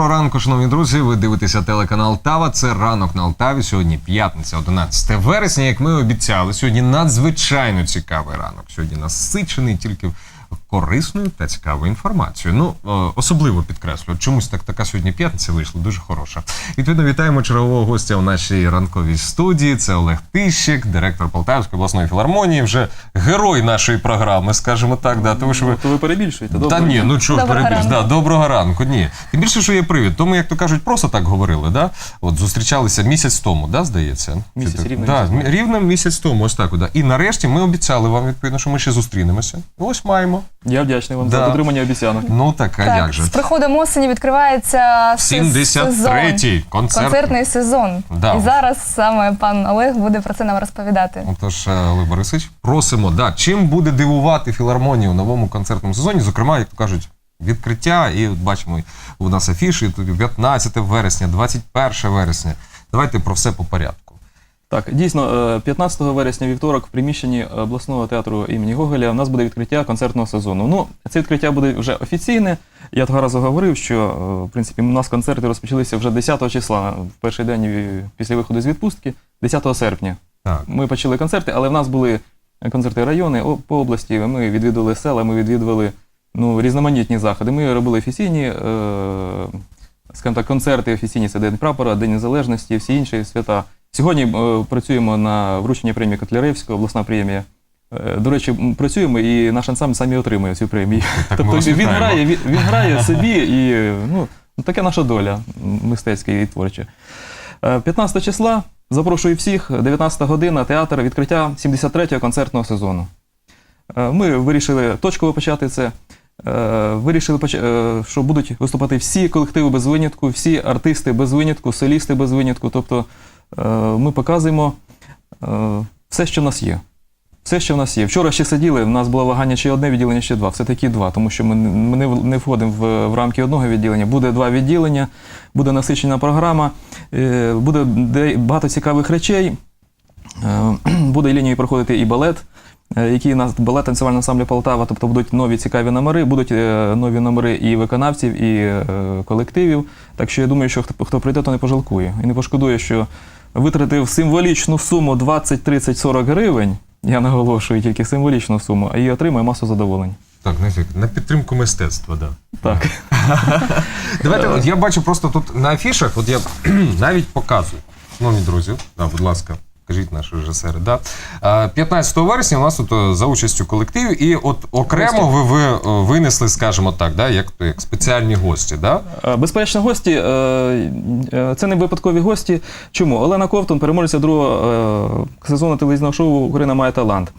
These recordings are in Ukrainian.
Доброго ранку, шановні друзі. Ви дивитеся телеканал Тава. Це ранок на Алтаві. Сьогодні п'ятниця, 11 вересня. Як ми обіцяли, сьогодні надзвичайно цікавий ранок. Сьогодні насичений тільки корисною та цікавою інформацією. Ну е, особливо підкреслю, чомусь так така сьогодні п'ятниця вийшла дуже хороша. Відповідно, вітаємо чергового гостя у нашій ранковій студії. Це Олег Тищик, директор Полтавської обласної філармонії, вже герой нашої програми, скажімо так. Да, тому що ви То ви перебільшуєте, добре? та ні, ну чого перебільш, ранку. да, доброго ранку. Ні. Тим більше, що є привід. Тому, як то кажуть, просто так говорили, да? От зустрічалися місяць тому, да, здається? Місяць, рівно да, місяць тому. рівно місяць тому, ось так. Да. І нарешті ми обіцяли вам, відповідно, що ми ще зустрінемося. Ось маємо. Я вдячний вам Да. за дотримання обіцянок. Ну так, а як же? з приходом осені відкривається се- 73-й сезон, концерт. концертний сезон. Да. І зараз саме пан Олег буде про це нам розповідати. Отож, е, Олег Борисович, просимо, да, чим буде дивувати філармонію у новому концертному сезоні, зокрема, як то кажуть, відкриття, і от бачимо у нас афіші, тут 15 вересня, 21 вересня. Давайте про все по порядку. Так, дійсно, е, 15 вересня вівторок в приміщенні обласного театру імені Гоголя у нас буде відкриття концертного сезону. Ну, це відкриття буде вже офіційне. Я того разу говорив, що е, в принципі у нас концерти розпочалися вже 10 числа, в перший день е, після виходу з відпустки, 10 серпня. Так. Ми почали концерти, але в нас були концерти райони по області. Ми відвідували села, ми відвідували ну, різноманітні заходи. Ми робили офіційні, е, скажімо так, концерти офіційні, це День прапора, День Незалежності, всі інші свята. Сьогодні е, працюємо на врученні премії Котляревського, обласна премія. Е, До речі, м, працюємо і наш ансамбль самі отримує цю премію. Так ми тобто вас він вітаємо. грає, він, він грає собі і е, ну, таке наша доля м, мистецька і творча. Е, 15 числа запрошую всіх, 19 година, театр, відкриття 73-го концертного сезону. Е, Ми вирішили точково почати це. Е, Вирішили, поч- е, що будуть виступати всі колективи без винятку, всі артисти без винятку, солісти без винятку. Тобто е, ми показуємо е, все, що в нас є. Все, що в нас є. Вчора ще сиділи, в нас було вагання чи одне відділення, чи два. Все таки два, тому що ми, не- входимо в, в рамки одного відділення. Буде два відділення, буде насичена програма, е, буде багато цікавих речей. Е, Буде лінією проходити і балет, е, який нас балет танцювального ансамблю Полтава, тобто будуть нові цікаві номери, будуть е, нові номери і виконавців, і е, колективів. Так що я думаю, що хто, хто прийде, то не пожалкує. І не пошкодує, що витратив символічну суму 20, 30, 40 гривень. Я наголошую тільки символічну суму, а і отримує масу задоволень. Так, на підтримку мистецтва, да. Так. Давайте, от я бачу просто тут на афішах, от я навіть показую. Шановні друзі, да, будь ласка, кажіть наші режисери. Да. 15 вересня у нас тут е, за участю колективів, і от окремо ви, ви е, винесли, скажімо так, да, як, як спеціальні гості. Да? Е, Безперечно, гості це не випадкові гості. Чому? Олена Ковтун, переможеця другого сезону телевізійного шоу Україна має талант.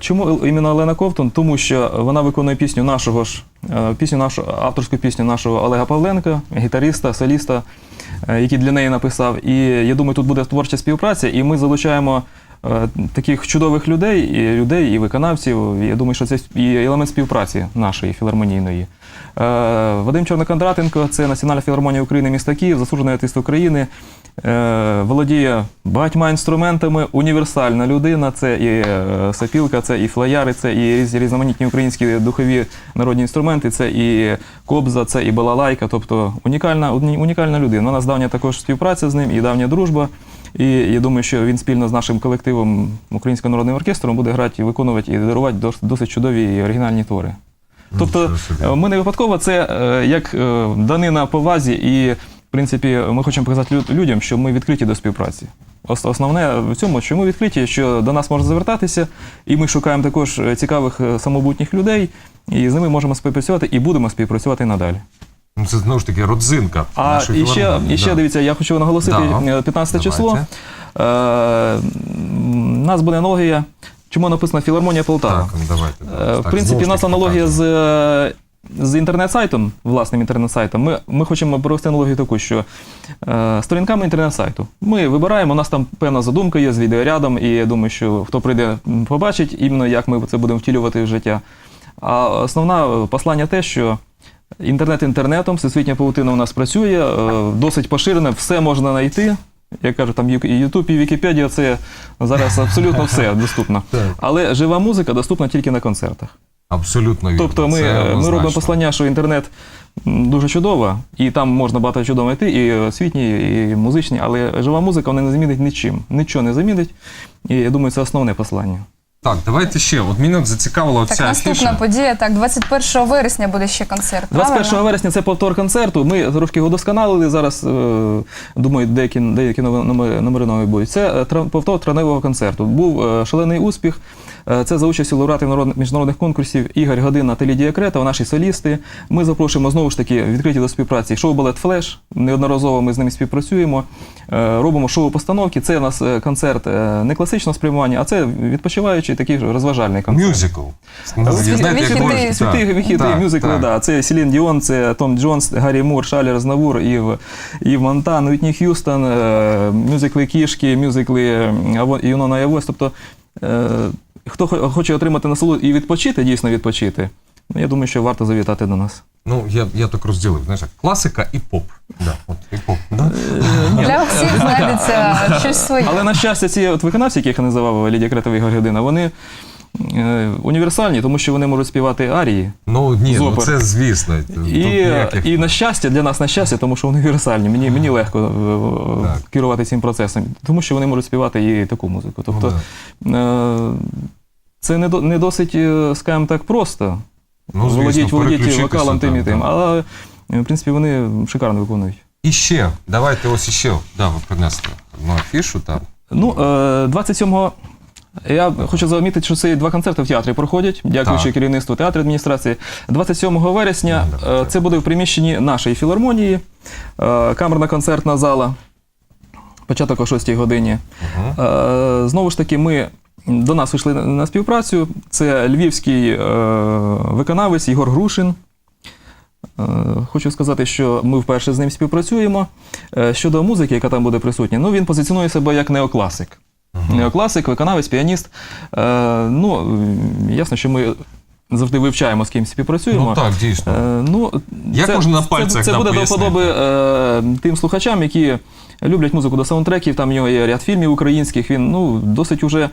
Чому іменно Олена Ковтун? Тому що вона виконує пісню нашого ж пісню нашого авторську пісню нашого Олега Павленка, гітариста, соліста, е, який для неї написав. І я думаю, тут буде творча співпраця, і ми залучаємо. е, Таких чудових людей, і людей, і виконавців. Я думаю, що це і елемент співпраці нашої філармонійної. Е, Вадим Чорнокондратенко це Національна філармонія України міста Київ, заслужений артист України. Е, Володіє багатьма інструментами, універсальна людина. Це і е, сопілка, це і флеяри, це і різноманітні українські духові народні інструменти, це і кобза, це і балалайка. Тобто унікальна, унікальна людина. У нас давня також співпраця з ним і давня дружба. І я думаю, що він спільно з нашим колективом Українським народним оркестром буде грати виконувати і дарувати досить чудові і оригінальні твори. Тобто е, ми не випадково це як данина повазі, і в принципі ми хочемо показати людям, що ми відкриті до співпраці. Основне в цьому, що ми відкриті, що до нас можна звертатися, і ми шукаємо також е, цікавих е, самобутніх людей, і з ними можемо співпрацювати і будемо співпрацювати надалі. Ну, це знову ж таки родзинка. А і ще, і ще да. дивіться, я хочу наголосити Да. е, 15 число. Е, У нас буде аналогія. Чому написано Філармонія Полтава? Так, ну, давайте. Е, да. В Так, принципі, у нас аналогія показуємо. з, е, з інтернет-сайтом, власним інтернет-сайтом. Ми, ми хочемо провести аналогію таку, що е, сторінками інтернет-сайту. Ми вибираємо, у нас там певна задумка є з відеорядом, і я думаю, що хто прийде, побачить іменно, як ми це будемо втілювати в життя. А основне послання те, що інтернет інтернетом, всесвітня паутина у нас працює, е, досить поширене, все можна знайти. Я кажу, там і Ютуб, і Вікіпедія це зараз абсолютно все доступно. Але жива музика доступна тільки на концертах. Абсолютно вірно. Тобто ми, Це е, ми робимо послання, що інтернет дуже чудово, і там можна багато чудово знайти, і освітні, і музичні, але жива музика вона не замінить нічим. Нічого не замінить. І я думаю, це основне послання. Так, давайте ще. От мене зацікавила Так, ця наступна афіша. подія. Так, 21 вересня буде ще концерт. 21 правильно? вересня це повтор концерту. Ми трошки його досконалили. Зараз е, думаю, деякі, деякі нови- номери, номери нові будуть. Це е, тра- повтор травневого концерту. Був е, шалений успіх. Е, Це за участю лауреатів народних міжнародних конкурсів Ігор Година та Лідія Кретова, наші солісти. Ми запрошуємо знову ж таки відкриті до співпраці шоу Балет Флеш. Неодноразово ми з ними співпрацюємо. Е, Робимо шоу-постановки. Це у нас е, концерт е, не класичного спрямування, а це відпочиваючий такий розважальний концерт. Мюзикл. Вихіди, так, мюзикли, так. да. Це Селін Діон, це Том Джонс, Гаррі Мур, Шарлі Разнавур, Ів, Ів Монтан, Уітні Х'юстон, е, мюзикли Кішки, мюзикли Юнона Явось. Тобто, е, хто хоче отримати насолоду і відпочити, дійсно відпочити, ну, я думаю, що варто завітати до нас. Ну, я, я так розділив, знаєш, класика і поп. Да, от, і поп. Да? Для всіх знайдеться щось своє. Але на щастя, ці от виконавці, яких я називав Лідія Кретова і Ігор Година, вони е, універсальні, тому що вони можуть співати арії. Ну ні, З ну це звісно. І, ніяких- і на щастя, для нас на щастя, тому що вони універсальні. Мені, мені легко е, Так. керувати цим процесом, тому що вони можуть співати і таку музику. Тобто Ну, е, це не, не досить, е, скажімо так, просто. Ну, звісно, володіть, володіть вокалом тим і тим. Але, е, в принципі, вони шикарно виконують. І ще, давайте ось іще. Да, ви принесли одну афішу там. Ну, е, 27-го. Я хочу замітити, що ці два концерти в театрі проходять, дякуючи Так. керівництву театру адміністрації. 27 вересня е, це буде в приміщенні нашої філармонії, е, камерна концертна зала. Початок о 6-й годині. Угу. Е, Знову ж таки, ми до нас вийшли на- на співпрацю. Це львівський е, виконавець Ігор Грушин. Е, Хочу сказати, що ми вперше з ним співпрацюємо. Е, Щодо музики, яка там буде присутня, ну він позиціонує себе як неокласик. Неокласик, виконавець, піаніст. Е, Ну, ясно, що ми завжди вивчаємо, з ким співпрацюємо. Ну так, дійсно. Е, Ну, Як можна на пальцях, Це, це буде до вподоби е, тим слухачам, які люблять музику до саундтреків. Там в нього є ряд фільмів українських. Він ну, досить уже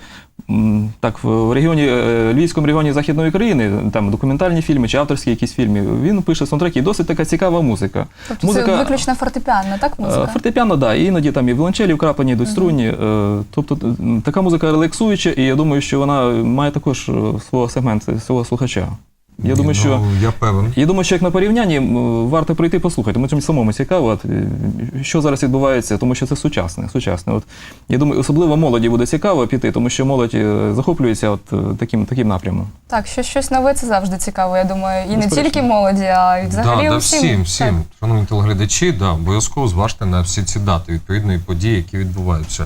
так в регіоні, е, Львівському регіоні Західної України, там документальні фільми чи авторські якісь фільми. Він пише саундтреки, і досить така цікава музика. Тобто це виключно фортепіано, так, Е, музика? Фортепіано, да, і іноді там і віолончелі вкраплені, йдуть струні. е, Тобто така музика релаксуюча, і я думаю, що вона має також свого сегменту, свого слухача. Я Ні, думаю, що ну, я певен. я думаю, що як на порівнянні м, варто прийти послухати. Тому що самому цікаво, от, е, що зараз відбувається, тому що це сучасне. сучасне. От, я думаю, особливо молоді буде цікаво піти, тому що молодь е, захоплюється от, е, таким, таким напрямом. Так, що щось нове це завжди цікаво, я думаю. І не Безперечно. тільки молоді, а й взагалі да, да, усім. всім, Так. всім. Шановні телеглядачі, да, обов'язково зважте на всі ці дати відповідної події, які відбуваються.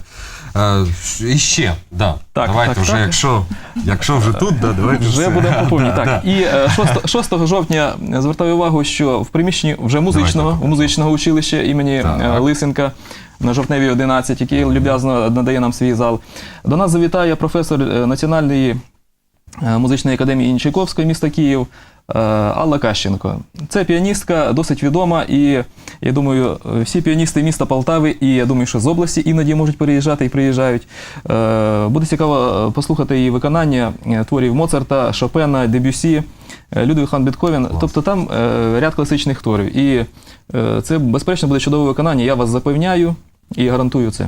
Е, і ще, да, Так, давайте так, вже, так. якщо, якщо вже тут, да, давайте Вже все. будемо по повній. Да, Так. да. І е, 6, 6 жовтня звертаю увагу, що в приміщенні вже музичного, Давайте. музичного училища імені Так. е, Лисенка на жовтневій 11, який люб'язно надає нам свій зал. До нас завітає професор е, Національної музичної академії імені Чайковського міста Київ. е, Алла Кащенко. Це піаністка досить відома, і я думаю, е, всі піаністи міста Полтави, і я думаю, що з області іноді можуть переїжджати і приїжджають. Е, Буде цікаво е, послухати її виконання е, творів Моцарта, Шопена, Дебюсі, е, Людвиг хан Бетховен. Тобто там е, ряд класичних творів. І е, це, безперечно, буде чудове виконання. Я вас запевняю і гарантую це.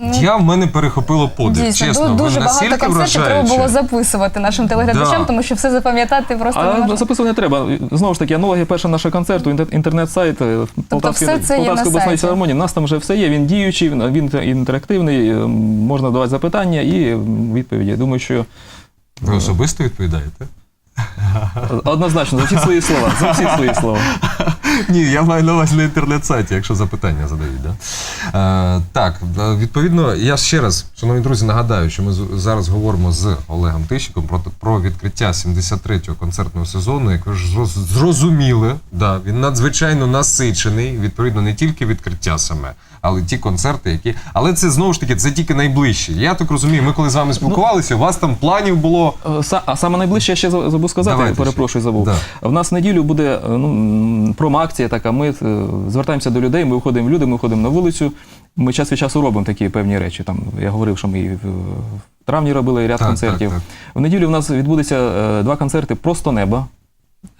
Ну, Я в мене перехопило подив. Дійсно, Чесно, ду- ви дуже багато настільки концертів треба вражаючі. було записувати нашим телеглядачам, Да. тому що все запам'ятати просто не А можна. записувати не треба. Знову ж таки, аналогія перша нашого концерту, інтер- інтернет-сайт е, Полтавської, все це є на обласної сайті. філармонії. У нас там вже все є. Він діючий, він, він інтерактивний, е, можна давати запитання і відповіді. Думаю, що Ви особисто відповідаєте? однозначно за всі свої слова. За всі свої слова. Ні, я маю на увазі на інтернет-сайті, якщо запитання задають. Да? Е, так, е, відповідно, я ще раз, шановні друзі, нагадаю, що ми зараз говоримо з Олегом Тищиком про, про відкриття 73-го концертного сезону. Як ви ж зроз- зрозуміли, да, він надзвичайно насичений, відповідно, не тільки відкриття саме. Але ті концерти, які. Але це знову ж таки це тільки найближчі. Я так розумію, ми коли з вами спілкувалися, у вас там планів було. Е, А саме найближче я ще забув сказати, Давайте перепрошую, ще. забув. Да. В нас в неділю буде е, ну, м, промоакція така. Ми е, звертаємося до людей, ми виходимо в люди, ми виходимо на вулицю. Ми час від часу робимо такі певні речі. Там я говорив, що ми і в травні робили ряд Так, концертів. так, так. В неділю в нас відбудеться е, два концерти Просто неба.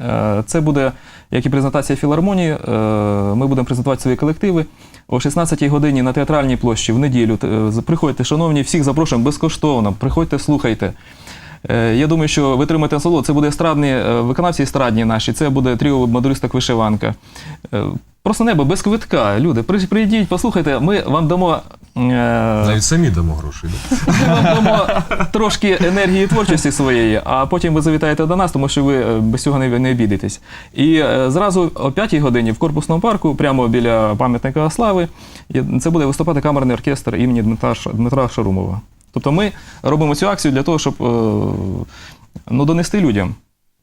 Е, Це буде як і презентація філармонії. Ми будемо презентувати свої колективи. О 16-й годині на театральній площі в неділю. Приходьте, шановні, всіх запрошуємо безкоштовно. Приходьте, слухайте. Е, Я думаю, що ви отримаєте насолоду. Це буде естрадні е, виконавці естрадні наші. Це буде тріо модуристок вишиванка. Е, Просто небо без квитка. Люди, при- прийдіть, послухайте. Ми вам дамо. Навіть самі дамо гроші. ми вам дамо трошки енергії творчості своєї, а потім ви завітаєте до нас, тому що ви без цього не, не обійдетесь. І зразу о 5 годині в корпусному парку, прямо біля пам'ятника слави, це буде виступати камерний оркестр імені Дмитра Шарумова. Тобто ми робимо цю акцію для того, щоб е, ну, донести людям.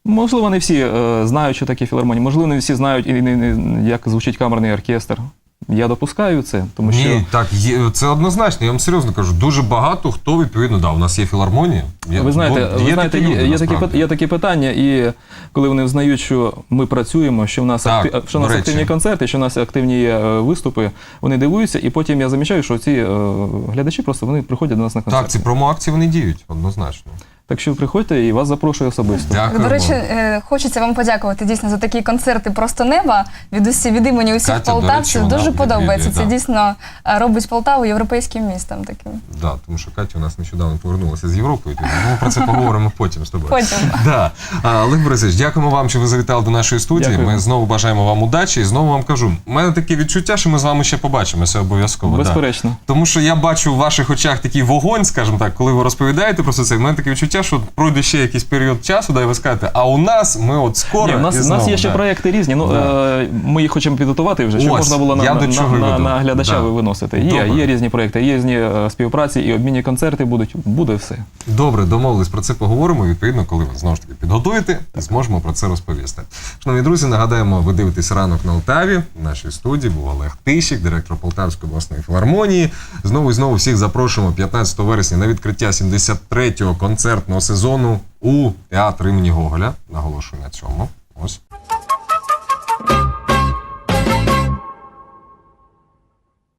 Можливо, не всі е, знають, що таке філармонія, можливо, не всі знають, як звучить камерний оркестр. Я допускаю це, тому що. Ні, так, є, це однозначно. Я вам серйозно кажу. Дуже багато хто відповідно да, у нас є філармонія. Є- Ви знаєте, бо ви знаєте, такі є, люди, є, такі, є такі питання, і коли вони взнають, що ми працюємо, що в нас, Так, акти- що в нас речі. активні концерти, що в нас активні є е, виступи, вони дивуються, і потім я замічаю, що ці е, глядачі просто вони приходять до нас на концерти. Так, ці промо-акції вони діють, однозначно. Так що приходьте і вас запрошую особисто. Дякую. До речі, е, хочеться вам подякувати дійсно за такі концерти просто неба від усі від імені усіх Катя, до полтавців. речі, вона Дуже подобається. відвідує, Це да. дійсно е, робить Полтаву європейським містом таким. Да, тому що Катя у нас нещодавно повернулася з Європи. Ми про це поговоримо потім з тобою. Потім. Да. А, Олег Борисович, дякуємо вам, що ви завітали до нашої студії. Дякую. Ми знову бажаємо вам удачі і знову вам кажу. У мене таке відчуття, що ми з вами ще побачимося обов'язково. Да. Безперечно. Тому що я бачу в ваших очах такий вогонь, скажімо так, коли ви розповідаєте про все це. У мене таке відчуття, що пройде ще якийсь період часу, да, і ви скажете, а у нас ми от скоро. Ні, у нас, і у знову, нас є ще да. проекти різні. Ну, Да. е, ми їх хочемо підготувати вже, щоб Ось, можна було на, я на, до чого на, веду. на глядача Да. виносити. Є, Добре. є різні проекти, є різні е, співпраці і обмінні концерти будуть. Буде все. Добре, домовились про це поговоримо. Відповідно, коли ви знову ж таки підготуєте, зможемо про це розповісти. Шановні друзі, нагадаємо, ви дивитесь ранок на Алтаві. В нашій студії був Олег Тищик, директор Полтавської обласної філармонії. Знову і знову всіх запрошуємо 15 вересня на відкриття 73-го концертного сезону у театрі імені Гоголя. Наголошую на цьому. Ось.